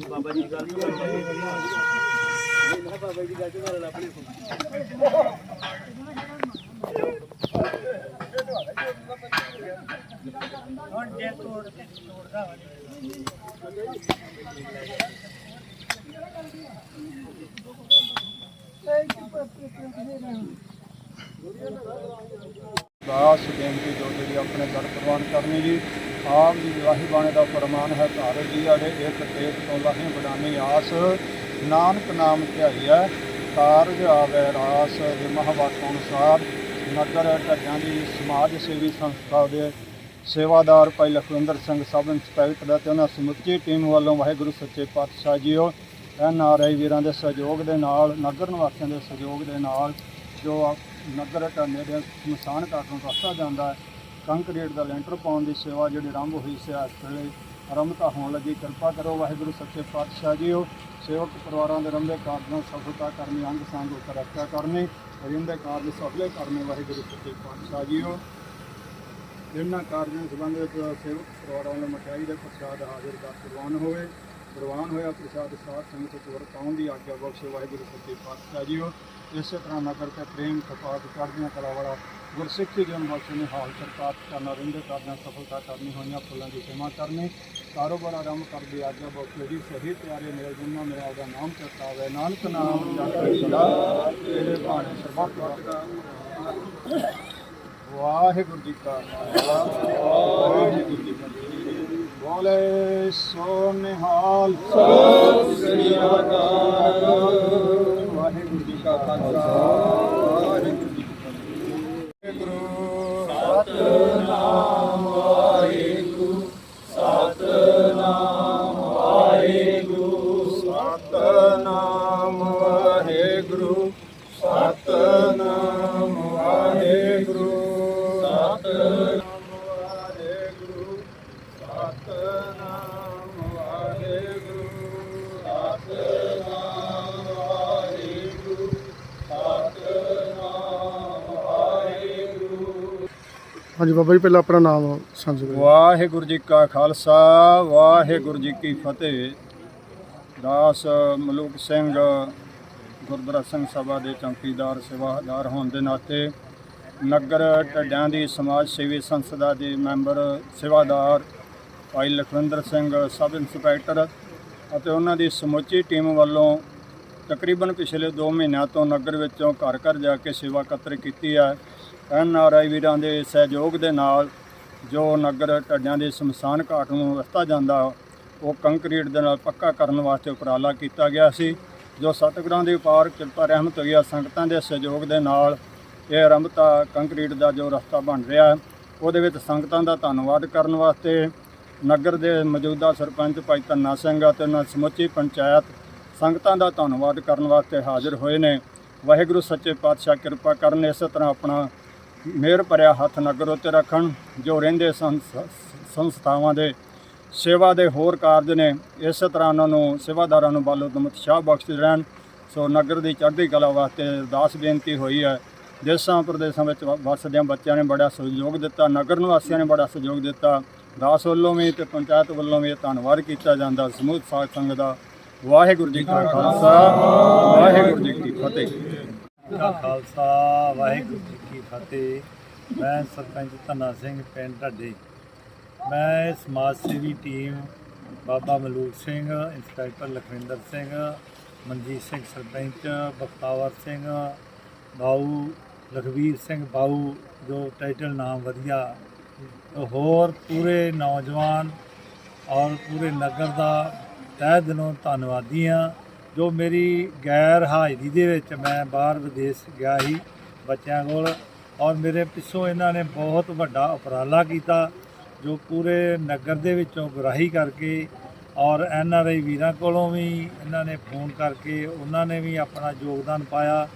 ਬਾਬਾ ਜੀ ਗੱਲ ਬਾਬਾ ਜੀ ਗੱਲ ਕਰ ਰਹੇ ਆਪਣੇ ਹੁਣ ਬੇਨਤੀ ਜੋ ਜਿਹੜੀ ਆਪਣੇ ਦਰ ਪ੍ਰਵਾਨ ਕਰਨੀ ਜੀ। ਆਪ ਦੀ ਵਿਵਾਹੀ ਬਾਣੇ ਦਾ ਫਰਮਾਨ ਹੈ ਘਰ ਜੀ ਅੜੇ ਇੱਕ ਤੇਜ ਤੋਂ ਲਾਹੇ ਬਡਾਨੀ ਆਸ, ਨਾਨਕ ਨਾਮ ਧਿਆਈ ਹੈ ਕਾਰਜ ਆਵੇ ਰਾਸ ਦੇ ਵਾਕ ਅਨੁਸਾਰ, ਨਗਰ ਢੱਡਾਂ ਦੀ ਸਮਾਜ ਸੇਵੀ ਸੰਸਥਾ ਦੇ ਸੇਵਾਦਾਰ ਭਾਈ ਲਖਵਿੰਦਰ ਸਿੰਘ, ਸਬ ਇੰਸਪੈਕਟਰ ਅਤੇ ਉਹਨਾਂ ਸਮੁੱਚੀ ਟੀਮ ਵੱਲੋਂ ਵਾਹਿਗੁਰੂ ਸੱਚੇ ਪਾਤਸ਼ਾਹ ਜੀਓ, ਐਨ ਆਰ ਆਈ ਵੀਰਾਂ ਦੇ ਸਹਿਯੋਗ ਦੇ ਨਾਲ, ਨਗਰ ਨਿਵਾਸੀਆਂ ਦੇ ਸਹਿਯੋਗ ਦੇ ਨਾਲ ਜੋ ਨਗਰ ਢਾਣੇ ਦੇ ਸਮਸਾਨ ਘਾਟ ਨੂੰ ਰਸਤਾ ਜਾਂਦਾ ਹੈ ਕੰਕਰੀਟ ਦਾ ਲੈਂਟਰ ਪਾਉਣ ਦੀ ਸੇਵਾ ਜਿਹੜੀ ਆਰੰਭ ਹੋਈ ਸੀ, ਇਸ ਵੇਲੇ ਆਰੰਭਤਾ ਹੋਣ ਲੱਗੀ। ਕਿਰਪਾ ਕਰੋ ਵਾਹਿਗੁਰੂ, ਸੱਚੇ ਪਾਤਸ਼ਾਹ ਜੀਓ। ਸੇਵਕ ਪਰਿਵਾਰਾਂ ਦੇ ਰੰਭੇ ਕਾਰਜ ਨੂੰ ਸਫਲਤਾ ਕਰਨੀ, ਅੰਗ ਸੰਗ ਉੱਤੇ ਰੱਖਿਆ ਕਰਨੀ ਰਿੰਦੇ ਕਾਰਜ ਸਫਲੇ ਕਰਨੇ, ਵਾਹਿਗੁਰੂ, ਸੱਚੇ ਪਾਤਸ਼ਾਹ ਜੀਓ। ਇਹਨਾਂ ਕਾਰਜਾਂ ਦੇ ਸੰਬੰਧ ਵਿੱਚ ਸੇਵਕ ਪਰਿਵਾਰਾਂ ਵੱਲੋਂ ਮਠਿਆਈ ਦੇ ਪ੍ਰਸਾਦ ਹਾਜ਼ਰ ਕਰ ਪ੍ਰਵਾਨ ਹੋਵੇ। ਪ੍ਰਵਾਨ ਹੋਇਆ, ਪ੍ਰਸਾਦ ਸਾਧ ਸੰਗਤ ਵਿੱਚ ਵਰਤਾਉਣ ਦੀ ਆਗਿਆ ਬਖਸ਼ੇ ਵਾਹਿਗੁਰੂ ਸੱਚੇ ਪਾਤਸ਼ਾਹ ਜੀਓ ਇਸੇ ਤਰ੍ਹਾਂ ਨਗਰ ਤੇ ਪ੍ਰੇਮ ਖਪਾਤ ਚੜ੍ਹਦੀਆਂ ਕਲਾ ਵਾਲਾ ਗੁਰਸਿੱਖੀ ਜਨ ਬਖਸ਼ੇ ਨੇ ਹਾਲ ਸਰਕਾਰ ਕਰਨਾ ਰਹਿੰਦੇ ਕਾਰਜਾਂ ਸਫਲਤਾ ਕਰਨੀ, ਹੋਈਆਂ ਫੁੱਲਾਂ ਦੀ ਸੇਵਾ ਕਰਨੀ। ਕਾਰੋਬਾਰ ਆਰੰਭ ਕਰਦੇ ਆਗਿਆ ਬਖਸ਼ੇ ਜੀ ਸਹੀ ਪਿਆਰੇ ਮੇਲ ਜਿਨ੍ਹਾਂ ਮੇਰਾ ਉਹਦਾ ਨਾਮ ਚਰਤਾਵੇ ਨਾਨਕ ਨਾਮ ਜਪ ਸਦਾ ਤੇਰੇ ਬਾਣੇ ਸਰਬੱਤ ਵਾਹਿਗੁਰੂ ਜੀ ਕਾ ਖਾਲਸਾ। ਵਾਹਿਗੁਰੂ ਜੀ ਕੀ ਫਤਿਹ। ਬੋਲੇ ਸੋ ਨਿਹਾਲ ਸਤਿ ਸ੍ਰੀ ਅਕਾਲ। ਵਾਹਿਗੁਰੂ ਜੀ ਕਾ ਖਾਲਸਾ। ਸਤਨਾਮ ਵਾਹਿਗੁਰੂ ਸਤਨਾਮ ਵਾਹਿਗੁਰੂ ਸਤਨਾਮ ਵਾਹਿਗੁਰੂ ਹਾਂਜੀ ਬਾਬਾ ਜੀ, ਪਹਿਲਾਂ ਆਪਣਾ ਨਾਮ ਸਮਝ ਵਾਹਿਗੁਰੂ ਜੀ ਕਾ ਖਾਲਸਾ, ਵਾਹਿਗੁਰੂ ਜੀ ਕੀ ਫਤਿਹ। ਦਾਸ ਮਲੂਕ ਸਿੰਘ ਗੁਰਦੁਆਰਾ ਸਿੰਘ ਸਭਾ ਦੇ ਚੌਕੀਦਾਰ, ਸੇਵਾਦਾਰ ਹੋਣ ਦੇ ਨਾਤੇ ਨਗਰ ਢੱਡਾਂ ਦੀ ਸਮਾਜ ਸੇਵੀ ਸੰਸਥਾ ਦੇ ਮੈਂਬਰ, ਸੇਵਾਦਾਰ ਭਾਈ ਲਖਵਿੰਦਰ ਸਿੰਘ, ਸਬ ਇੰਸਪੈਕਟਰ ਅਤੇ ਉਹਨਾਂ ਦੀ ਸਮੁੱਚੀ ਟੀਮ ਵੱਲੋਂ ਤਕਰੀਬਨ ਪਿਛਲੇ 2 ਮਹੀਨਿਆਂ ਤੋਂ ਨਗਰ ਵਿੱਚੋਂ ਘਰ ਘਰ ਜਾ ਕੇ ਸੇਵਾ ਕਤਰ ਕੀਤੀ ਹੈ। ਐਨ ਆਰ ਆਈ ਵੀਰਾਂ ਦੇ ਸਹਿਯੋਗ ਦੇ ਨਾਲ ਜੋ ਨਗਰ ਢੱਡਿਆਂ ਦੇ ਸ਼ਮਸ਼ਾਨ ਘਾਟ ਨੂੰ ਰਸਤਾ ਜਾਂਦਾ, ਉਹ ਕੰਕਰੀਟ ਦੇ ਨਾਲ ਪੱਕਾ ਕਰਨ ਵਾਸਤੇ ਉਪਰਾਲਾ ਕੀਤਾ ਗਿਆ ਸੀ, ਜੋ ਸਤਿਗੁਰਾਂ ਦੀ ਉਪਾਰ, ਕਿਰਪਾ, ਰਹਿਮਤ ਹੋਈ ਆ। ਸੰਗਤਾਂ ਦੇ ਸਹਿਯੋਗ ਦੇ ਨਾਲ ਇਹ ਆਰੰਭਤਾ ਕੰਕਰੀਟ ਦਾ ਜੋ ਰਸਤਾ ਬਣ ਰਿਹਾ, ਉਹਦੇ ਵਿੱਚ ਸੰਗਤਾਂ ਦਾ ਧੰਨਵਾਦ ਕਰਨ ਵਾਸਤੇ ਨਗਰ ਦੇ ਮੌਜੂਦਾ ਸਰਪੰਚ ਭਾਈ ਧੰਨਾ ਸਿੰਘ ਅਤੇ ਉਹਨਾਂ ਸਮੁੱਚੀ ਪੰਚਾਇਤ ਸੰਗਤਾਂ ਦਾ ਧੰਨਵਾਦ ਕਰਨ ਵਾਸਤੇ ਹਾਜ਼ਰ ਹੋਏ ਨੇ। ਵਾਹਿਗੁਰੂ ਸੱਚੇ ਪਾਤਸ਼ਾਹ ਕਿਰਪਾ ਕਰਨ ਇਸੇ ਤਰ੍ਹਾਂ ਆਪਣਾ ਮਿਹਰ ਭਰਿਆ ਹੱਥ ਨਗਰ ਉੱਤੇ ਰੱਖਣ, ਜੋ ਰਹਿੰਦੇ ਸੰਸ- ਸੰਸਥਾਵਾਂ ਦੇ ਸੇਵਾ ਦੇ ਹੋਰ ਕਾਰਜ ਨੇ। ਇਸੇ ਤਰ੍ਹਾਂ ਉਹਨਾਂ ਨੂੰ ਸੇਵਾਦਾਰਾਂ ਨੂੰ ਬਲ ਦਮਤ ਸ਼ਾਹ ਬਖਸ਼ਦੇ ਰਹਿਣ। ਸੋ ਨਗਰ ਦੀ ਚੜ੍ਹਦੀ ਕਲਾ ਵਾਸਤੇ ਅਰਦਾਸ ਬੇਨਤੀ ਹੋਈ ਹੈ। ਦੇਸ਼ਾਂ ਪ੍ਰਦੇਸ਼ਾਂ ਵਿੱਚ ਵ- ਵੱਸਦਿਆਂ ਬੱਚਿਆਂ ਨੇ ਬੜਾ ਸਹਿਯੋਗ ਦਿੱਤਾ, ਨਗਰ ਨਿਵਾਸੀਆਂ ਨੇ ਬੜਾ ਸਹਿਯੋਗ ਦਿੱਤਾ। ਦਾਸ ਵੱਲੋਂ ਵੀ ਤੇ ਪੰਚਾਇਤ ਵੱਲੋਂ ਵੀ ਇਹ ਧੰਨਵਾਦ ਕੀਤਾ ਜਾਂਦਾ। ਸਮੂਹ ਸਾਧ ਸੰਗਤ ਦਾ ਵਾਹਿਗੁਰੂ ਜੀ ਕਾ ਖਾਲਸਾ, ਵਾਹਿਗੁਰੂ ਜੀ ਕੀ ਫਤਿਹ। ਦਾ ਖਾਲਸਾ, ਵਾਹਿਗੁਰੂ ਜੀ ਕੀ ਫਤਿਹ। ਮੈਂ ਸਰਪੰਚ ਧੰਨਾ ਸਿੰਘ, ਪਿੰਡ ਢੱਡੇ। ਮੈਂ ਸਮਾਜ ਸੇਵੀ ਟੀਮ ਬਾਬਾ ਮਲੂਕ ਸਿੰਘ, ਇੰਸਪੈਕਟਰ ਲਖਵਿੰਦਰ ਸਿੰਘ, ਮਨਜੀਤ ਸਿੰਘ ਸਰਪੰਚ, ਬਖਤਾਵਰ ਸਿੰਘ, ਬਾਊ ਲਖਵੀਰ ਸਿੰਘ ਬਾਊ ਜੋ ਟਾਈਟਲ ਨਾਮ ਵਧੀਆ, ਹੋਰ ਪੂਰੇ ਨੌਜਵਾਨ ਔਰ ਪੂਰੇ ਨਗਰ ਦਾ ਤਹਿ ਦਿਲੋਂ ਧੰਨਵਾਦੀ ਹਾਂ ਜੋ ਮੇਰੀ ਗੈਰ ਹਾਜ਼ਰੀ ਦੇ ਵਿੱਚ ਮੈਂ ਬਾਹਰ ਵਿਦੇਸ਼ ਗਿਆ ਸੀ ਬੱਚਿਆਂ ਕੋਲ ਔਰ ਮੇਰੇ ਪਿੱਛੋਂ ਇਹਨਾਂ ਨੇ ਬਹੁਤ ਵੱਡਾ ਉਪਰਾਲਾ ਕੀਤਾ, ਜੋ ਪੂਰੇ ਨਗਰ ਦੇ ਵਿੱਚੋਂ ਗੁਰਾਹੀ ਕਰਕੇ ਔਰ ਐਨ ਆਰ ਆਈ ਵੀਰਾਂ ਕੋਲੋਂ ਵੀ ਇਹਨਾਂ ਨੇ ਫੋਨ ਕਰਕੇ ਉਹਨਾਂ ਨੇ ਵੀ ਆਪਣਾ ਯੋਗਦਾਨ ਪਾਇਆ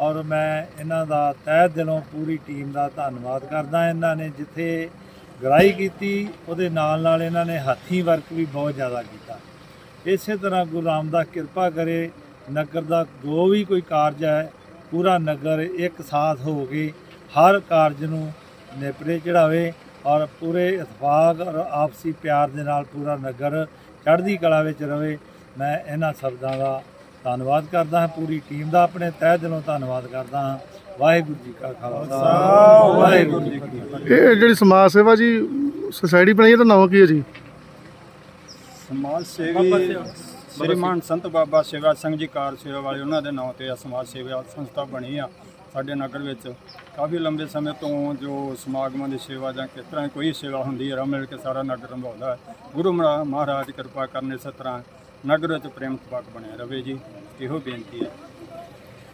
ਔਰ ਮੈਂ ਇਹਨਾਂ ਦਾ ਤਹਿ ਦਿਲੋਂ ਪੂਰੀ ਟੀਮ ਦਾ ਧੰਨਵਾਦ ਕਰਦਾ ਇਹਨਾਂ ਨੇ ਜਿੱਥੇ ਗਰਾਈ ਕੀਤੀ, ਉਹਦੇ ਨਾਲ ਨਾਲ ਇਹਨਾਂ ਨੇ ਹੱਥੀਂ ਵਰਕ ਵੀ ਬਹੁਤ ਜ਼ਿਆਦਾ ਕੀਤਾ। ਇਸੇ ਤਰ੍ਹਾਂ ਗੁਰੂ ਰਾਮਦਾਸ ਕਿਰਪਾ ਕਰੇ, ਨਗਰ ਦਾ ਜੋ ਵੀ ਕੋਈ ਕਾਰਜ ਹੈ, ਪੂਰਾ ਨਗਰ ਇੱਕ ਸਾਥ ਹੋ ਕੇ ਹਰ ਕਾਰਜ ਨੂੰ ਨੇਪਰੇ ਚੜਾਵੇ ਔਰ ਪੂਰੇ ਇਤਫਾਕ ਔਰ ਆਪਸੀ ਪਿਆਰ ਦੇ ਨਾਲ ਪੂਰਾ ਨਗਰ ਚੜ੍ਹਦੀ ਕਲਾ ਵਿੱਚ ਰਹੇ ਮੈਂ ਇਹਨਾਂ ਸ਼ਬਦਾਂ ਦਾ ਧੰਨਵਾਦ ਕਰਦਾ ਹਾਂ। ਪੂਰੀ ਟੀਮ ਦਾ ਆਪਣੇ ਤਹਿ ਦਿਲੋਂ ਧੰਨਵਾਦ ਕਰਦਾ ਹਾਂ। ਵਾਹਿਗੁਰੂ ਜੀ ਕਾ ਖਾਲਸਾ। ਵਾਹਿਗੁਰੂ ਜੀ ਕੀ ਫਤਿਹ। ਇਹ ਜਿਹੜੀ ਸਮਾਜ ਸੇਵਾ ਜੀ ਸੁਸਾਇਟੀ ਬਣਾਈ ਇਹਦਾ ਨਾਮ ਕੀ ਹੈ ਜੀ? ਸਮਾਜ ਸੇਵੀ ਸ੍ਰੀਮਾਨ ਸੰਤ ਬਾਬਾ ਸੇਵਾ ਸਿੰਘ ਜੀ ਕਾਰ ਸੇਵਾ ਵਾਲੇ ਉਹਨਾਂ ਦੇ ਨਾਂ ਤੇ ਆ ਸਮਾਜ ਸੇਵਾ ਸੰਸਥਾ ਬਣੀ ਆ ਸਾਡੇ ਨਗਰ ਵਿੱਚ। ਕਾਫੀ ਲੰਬੇ ਸਮੇਂ ਤੋਂ ਜੋ ਸਮਾਗਮਾਂ ਦੀ ਸੇਵਾ ਜਾਂ ਕਿਸ ਤਰ੍ਹਾਂ ਦੀ ਕੋਈ ਸੇਵਾ ਹੁੰਦੀ ਹੈ ਰਲ ਮਿਲ ਕੇ ਸਾਰਾ ਨਗਰ ਨਿਭਾਉਂਦਾ ਹੈ। ਗੁਰੂ ਮਹਾ- ਮਹਾਰਾਜ ਕਿਰਪਾ ਕਰਨ ਇਸੇ ਤਰ੍ਹਾਂ ਨਗਰ ਵਿੱਚ ਪ੍ਰੇਮ ਤਪਕ ਬਣਿਆ ਰਵੇ ਜੀ ਇਹੋ ਬੇਨਤੀ ਹੈ।